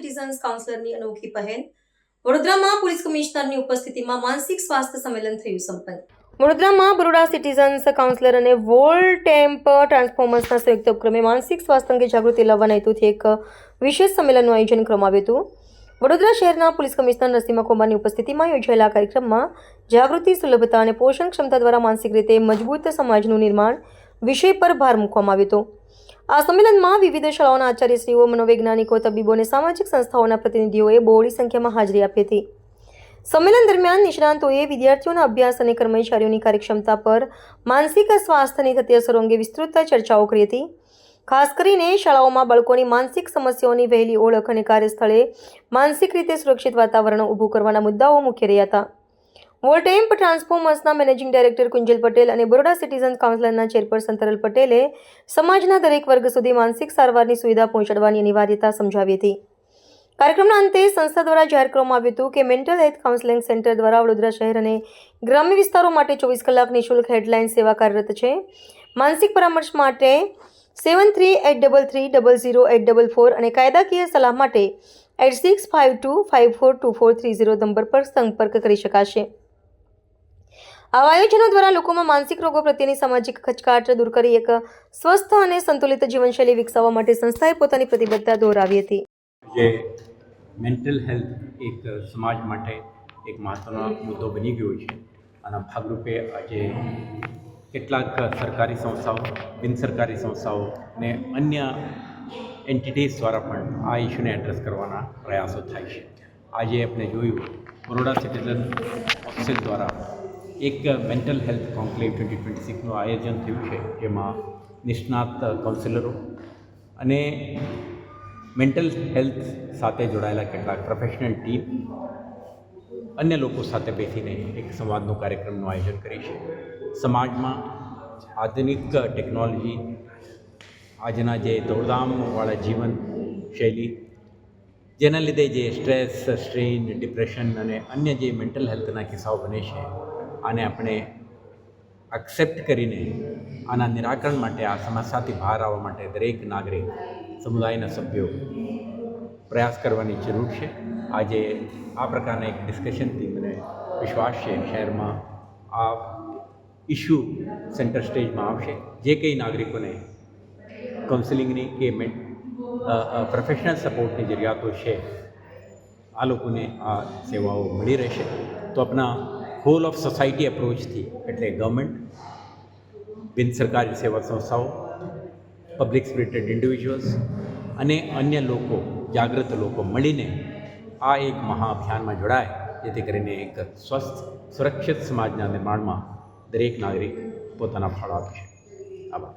Citizens કાઉન્સિલરની અનોખી પહેલ. વડોદરામાં પોલીસ કમિશનરની ઉપસ્થિતિમાં માનસિક સ્વાસ્થ્ય સંમેલન થયું સંપન્ન. વડોદરામાં બરોડા સિટીઝન્સ કાઉન્સિલર અને વોલ ટેમ્પ ટ્રાન્સફોર્મર્સના સંયુક્ત ઉપક્રમે માનસિક સ્વાસ્થ્ય અંગે જાગૃતિ લાવવાના હેતુથી એક વિશેષ સંમેલનનું આયોજન કરવામાં આવ્યું હતું. વડોદરા શહેરના પોલીસ કમિશનર નરસિંહ કુમારની ઉપસ્થિતિમાં યોજાયેલા કાર્યક્રમમાં જાગૃતિ, સુલભતા અને પોષણ ક્ષમતા દ્વારા માનસિક રીતે મજબૂત સમાજનું નિર્માણ વિષય પર ભાર મૂકવામાં આવ્યો હતો. આ સંમેલનમાં વિવિધ શાળાઓના આચાર્યશ્રીઓ, મનોવૈજ્ઞાનિકો, તબીબો અને સામાજિક સંસ્થાઓના પ્રતિનિધિઓએ બહોળી સંખ્યામાં હાજરી આપી હતી. સંમેલન દરમિયાન નિષ્ણાંતોએ વિદ્યાર્થીઓના અભ્યાસ અને કર્મચારીઓની કાર્યક્ષમતા પર માનસિક સ્વાસ્થ્યની થતી અસરો અંગે વિસ્તૃત ચર્ચાઓ કરી હતી. ખાસ કરીને શાળાઓમાં બાળકોની માનસિક સમસ્યાઓની વહેલી ઓળખ અને કાર્યસ્થળે માનસિક રીતે સુરક્ષિત વાતાવરણ ઊભું કરવાના મુદ્દાઓ મુખ્ય રહ્યા હતા. વોલ્ટેમ્પ ટ્રાન્સફોર્મર્સના મેનેજિંગ ડાયરેક્ટર કુંજલ પટેલ અને બરોડા સિટીઝન કાઉન્સિલના ચેરપર્સન તરલ પટેલે સમાજના દરેક વર્ગ સુધી માનસિક સારવારની સુવિધા પહોંચાડવાની અનિવાર્યતા સમજાવી હતી. કાર્યક્રમના અંતે સંસ્થા દ્વારા જાહેર કરવામાં આવ્યું હતું કે મેન્ટલ હેલ્થ કાઉન્સેલિંગ સેન્ટર દ્વારા વડોદરા શહેર અને ગ્રામ્ય વિસ્તારો માટે ચોવીસ કલાક નિઃશુલ્ક હેડલાઇન સેવા કાર્યરત છે. માનસિક પરામર્શ માટે seven three eight double three double zero eight double four અને કાયદાકીય સલાહ માટે eight six five two five four two four three zero number પર સંપર્ક કરી શકાશે. આવા આયોજનો દ્વારા લોકોમાં માનસિક રોગો પ્રત્યેની સામાજિક ખચકાટ દૂર કરી એક સ્વસ્થ અને સંતુલિત જીવનશૈલી વિકસાવવા માટે સંસ્થાએ પોતાની પ્રતિબદ્ધતા દોહરાવી હતી. જે મેન્ટલ હેલ્થ એક સમાજ માટે એક મહત્ત્વનો મુદ્દો બની ગયો છે. આના ભાગરૂપે આજે કેટલાક સરકારી સંસ્થાઓ, બિન સરકારી સંસ્થાઓ ને અન્ય એન્ટિટીઝ દ્વારા પણ આ ઇસ્યુને એડ્રેસ કરવાના પ્રયાસો થાય છે. આજે આપણે જોયું બરોડા સિટીઝન ઓફિસ દ્વારા એક mental health conclave twenty twenty સિક્સનું આયોજન થયું છે, જેમાં નિષ્ણાત કાઉન્સિલરો અને મેન્ટલ હેલ્થ સાથે જોડાયેલા કેટલાક પ્રોફેશનલ ટીમ અન્ય લોકો સાથે બેસીને એક સંવાદનો કાર્યક્રમનું આયોજન કરી છે સમાજમાં આધુનિક ટેકનોલોજી આજના જે દોડધામવાળા જીવન શૈલી, જેના લીધે જે સ્ટ્રેસ સ્ટ્રેન ડિપ્રેશન અને અન્ય જે મેન્ટલ હેલ્થના કિસ્સાઓ બને છે આને આપણે એક્સેપ્ટ કરીને આના નિરાકરણ માટે, આ સમસ્યાથી બહાર આવવા માટે દરેક નાગરિક, સમુદાયના સભ્યો પ્રયાસ કરવાની જરૂર છે. આજે આ પ્રકારના એક ડિસ્કશનથી મને વિશ્વાસ છે, શહેરમાં આ ઇશ્યુ સેન્ટર સ્ટેજમાં આવશે. જે કંઈ નાગરિકોને કાઉન્સિલિંગની કે પ્રોફેશનલ સપોર્ટની જરૂરિયાતો છે, આ લોકોને આ સેવાઓ મળી રહેશે. તો આપણા હોલ ઓફ સોસાયટી અપ્રોચથી એટલે ગવર્મેન્ટ બિન સરકારી સેવા સંસ્થાઓ પબ્લિક સ્પિરિટેડ ઇન્ડિવિજ્યુઅલ્સ અને અન્ય લોકો જાગૃત લોકો મળીને આ એક મહાઅભિયાનમાં જોડાય જેથી કરીને એક સ્વસ્થ સુરક્ષિત સમાજના નિર્માણમાં દરેક નાગરિક પોતાના ફાળો આપશે આભાર